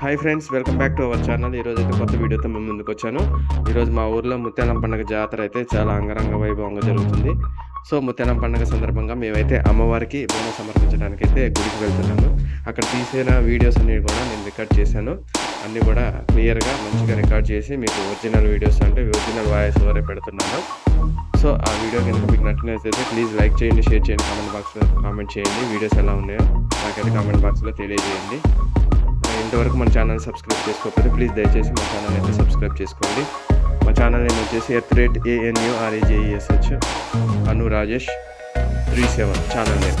Hi friends welcome back to our channel ఈరోజు అయితే కొత్త వీడియోతో మేము ముందుకు వచ్చాను. ఈరోజు మా ఊర్లో ముత్యాలం పండుగ జాతర అయితే చాలా అంగరంగ వైభవంగా జరుగుతుంది. సో ముత్యాలం పండుగ సందర్భంగా మేమైతే అమ్మవారికి బొమ్మ సమర్పించడానికి అయితే గుడికి వెళ్తున్నాను అక్కడ తీసిన వీడియోస్ అన్ని కూడా నేను రికార్డ్ చేశాను. అన్నీ కూడా క్లియర్గా మంచిగా రికార్డ్ చేసి మీకు ఒరిజినల్ వీడియోస్ అంటే ఒరిజినల్ వాయిస్ వరే పెడుతున్నాను. సో ఆ వీడియో కనుక మీకు నచ్చినట్లయితే ప్లీజ్ లైక్ చేయండి షేర్ చేయండి కామెంట్ బాక్స్లో కామెంట్ చేయండి. వీడియోస్ ఎలా ఉన్నాయో నాకైతే కామెంట్ బాక్స్లో తెలియజేయండి. ఇంతవరకు మన ఛానల్ సబ్స్క్రైబ్ చేసుకోకపోతే ప్లీజ్ దయచేసి మా ఛానల్ అయితే సబ్స్క్రైబ్ చేసుకోండి. మా ఛానల్ నేమ్ వచ్చేసి earth rate A N U R A J E S H Anu Rajesh three seven channel name.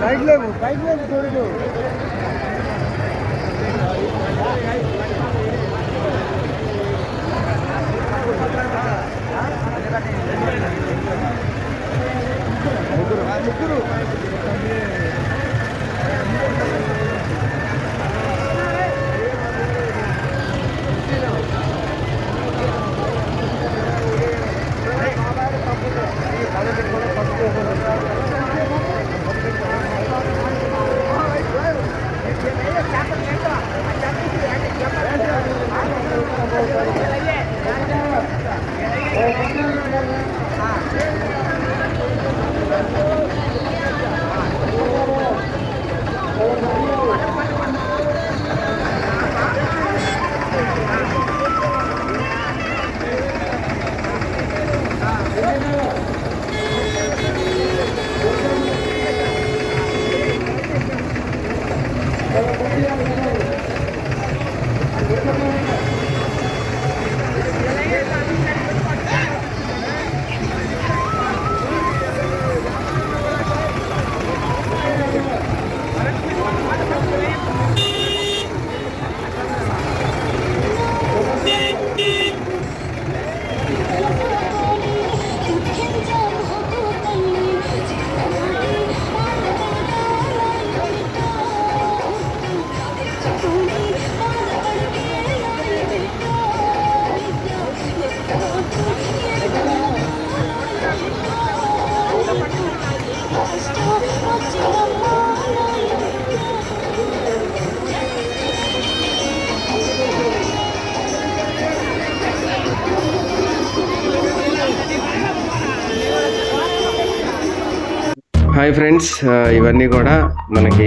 Side లేవు సైడ్ లేవు చూడదు హాయ్ ఫ్రెండ్స్ ఇవన్నీ కూడా మనకి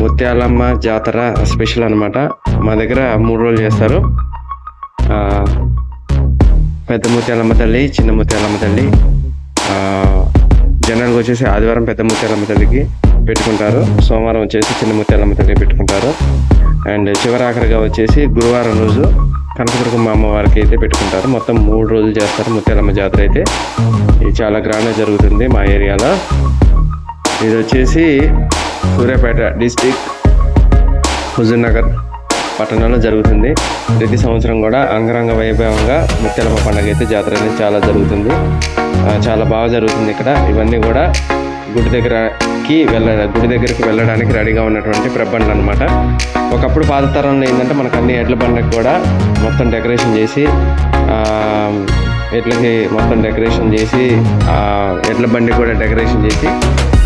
ముత్యాలమ్మ జాతర స్పెషల్ అనమాట మా దగ్గర మూడు రోజులు చేస్తారు. పెద్ద ముత్యాలమ్మ తల్లి చిన్న ముత్యాలమ్మ తల్లి. జనరల్గా వచ్చేసి ఆదివారం పెద్ద ముత్యాలమ్మ తల్లికి పెట్టుకుంటారు. సోమవారం వచ్చేసి చిన్న ముత్యాలమ్మ తల్లికి పెట్టుకుంటారు. అండ్ చివరాఖరిగా వచ్చేసి గురువారం రోజు కనకదుర్గమ్మ అమ్మవారికి అయితే పెట్టుకుంటారు. మొత్తం మూడు రోజులు చేస్తారు. ముత్యాలమ్మ జాతర అయితే. ఇది చాలా గ్రాండ్గా జరుగుతుంది మా ఏరియాలో. ఇది వచ్చేసి సూర్యాపేట డిస్టిక్ హుజూర్ నగర్ పట్టణంలో జరుగుతుంది. ప్రతి సంవత్సరం కూడా అంగరంగ వైభవంగా ముత్యాలమ్మ పండుగ అయితే జాతర అనేది చాలా జరుగుతుంది. చాలా బాగా జరుగుతుంది ఇక్కడ. ఇవన్నీ కూడా గుడి దగ్గరకి వెళ్ళ గుడి దగ్గరికి వెళ్ళడానికి రెడీగా ఉన్నటువంటి ప్రబండ్లు అనమాట ఒకప్పుడు పాత తరంలో ఏంటంటే మనకు అన్ని ఎడ్ల బండకు కూడా మొత్తం డెకరేషన్ చేసి ఎడ్లకి మొత్తం డెకరేషన్ చేసి ఎడ్ల బండి కూడా డెకరేషన్ చేసి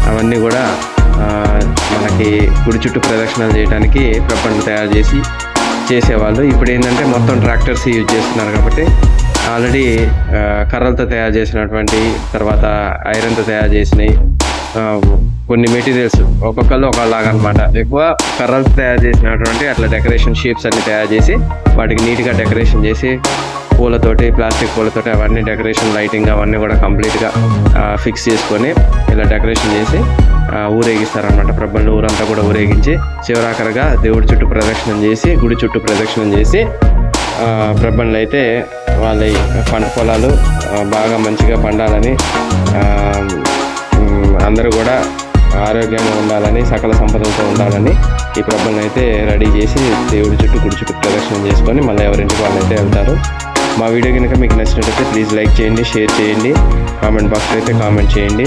అవన్నీ కూడా మనకి గుడి చుట్టూ ప్రదక్షిణలు చేయడానికి ప్రపంచం తయారు చేసి చేసేవాళ్ళు. ఇప్పుడు ఏంటంటే మొత్తం ట్రాక్టర్స్ యూజ్ చేస్తున్నారు కాబట్టి ఆల్రెడీ కర్రలతో తయారు చేసినటువంటి తర్వాత ఐరన్తో తయారు చేసినవి కొన్ని మెటీరియల్స్ ఒక్కొక్కళ్ళు ఒకలాగా అనమాట ఎక్కువ కర్రలతో తయారు చేసినటువంటి అట్లా డెకరేషన్ షేప్స్ అన్ని తయారు చేసి వాటికి నీట్గా డెకరేషన్ చేసి పూలతోటి ప్లాస్టిక్ పూలతోటి అవన్నీ డెకరేషన్ లైటింగ్ అవన్నీ కూడా కంప్లీట్గా ఫిక్స్ చేసుకొని ఇలా డెకరేషన్ చేసి ఊరేగిస్తారనమాట ప్రబండ్లు ఊరంతా కూడా ఊరేగించి చివరాఖరిగా దేవుడి చుట్టూ ప్రదక్షిణం చేసి గుడి చుట్టూ ప్రదక్షిణం చేసి ప్రబండ్లు అయితే వాళ్ళ పంట పొలాలు బాగా మంచిగా పండాలని అందరూ కూడా ఆరోగ్యంగా ఉండాలని సకల సంపదలతో ఉండాలని ఈ ప్రబంధం అయితే రెడీ చేసి దేవుడి చుట్టూ గుడి చుట్టూ ప్రదక్షిణం చేసుకొని మళ్ళీ ఎవరింటికి వాళ్ళు అయితే వెళ్తారు. మా వీడియో కనుక మీకు నచ్చినట్లయితే ప్లీజ్ లైక్ చేయండి షేర్ చేయండి కామెంట్ బాక్స్లో అయితే కామెంట్ చేయండి.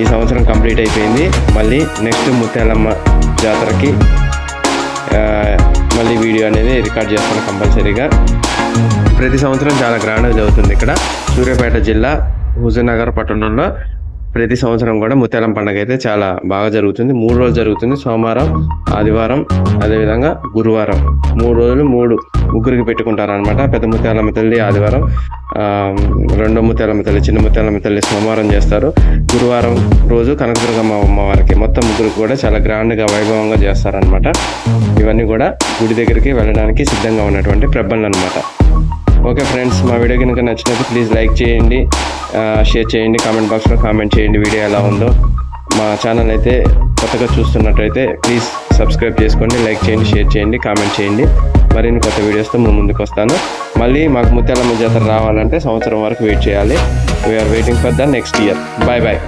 ఈ సంవత్సరం కంప్లీట్ అయిపోయింది. మళ్ళీ నెక్స్ట్ ముత్యాలమ్మ జాతరకి మళ్ళీ వీడియో అనేది రికార్డ్ చేస్తాను కంపల్సరీగా. ప్రతి సంవత్సరం చాలా గ్రాండ్గా జరుగుతుంది ఇక్కడ. సూర్యాపేట జిల్లా హుజూర్నగర్ పట్టణంలో ప్రతి సంవత్సరం కూడా ముత్యాలం పండుగ అయితే చాలా బాగా జరుగుతుంది. మూడు రోజులు జరుగుతుంది. సోమవారం ఆదివారం అదేవిధంగా గురువారం. మూడు రోజులు మూడు ముగ్గురికి పెట్టుకుంటారు అనమాట పెద్ద ముత్యాలమ్మ తల్లి ఆదివారం రెండో ముత్యాలమ్మ తల్లి చిన్న ముత్యాలమ్మ తల్లి సోమవారం చేస్తారు. గురువారం రోజు కనకదుర్గమ్మ అమ్మవారికి మొత్తం ముగ్గురికి కూడా చాలా గ్రాండ్గా వైభవంగా చేస్తారనమాట ఇవన్నీ కూడా గుడి దగ్గరికి వెళ్ళడానికి సిద్ధంగా ఉన్నటువంటి ప్రబండ్లు అనమాట ఓకే ఫ్రెండ్స్ మా వీడియో కనుక నచ్చినప్పుడు ప్లీజ్ లైక్ చేయండి షేర్ చేయండి కామెంట్ బాక్స్లో కామెంట్ చేయండి వీడియో ఎలా ఉందో. మా ఛానల్ అయితే కొత్తగా చూస్తున్నట్టయితే ప్లీజ్ సబ్స్క్రైబ్ చేసుకోండి లైక్ చేయండి షేర్ చేయండి కామెంట్ చేయండి. మరిన్ని కొత్త వీడియోస్తో మేము ముందుకు వస్తాను. మళ్ళీ మాకు ముత్యాలమ్మ జాతర రావాలంటే సంవత్సరం వరకు వెయిట్ చేయాలి. We're waiting for the next year bye bye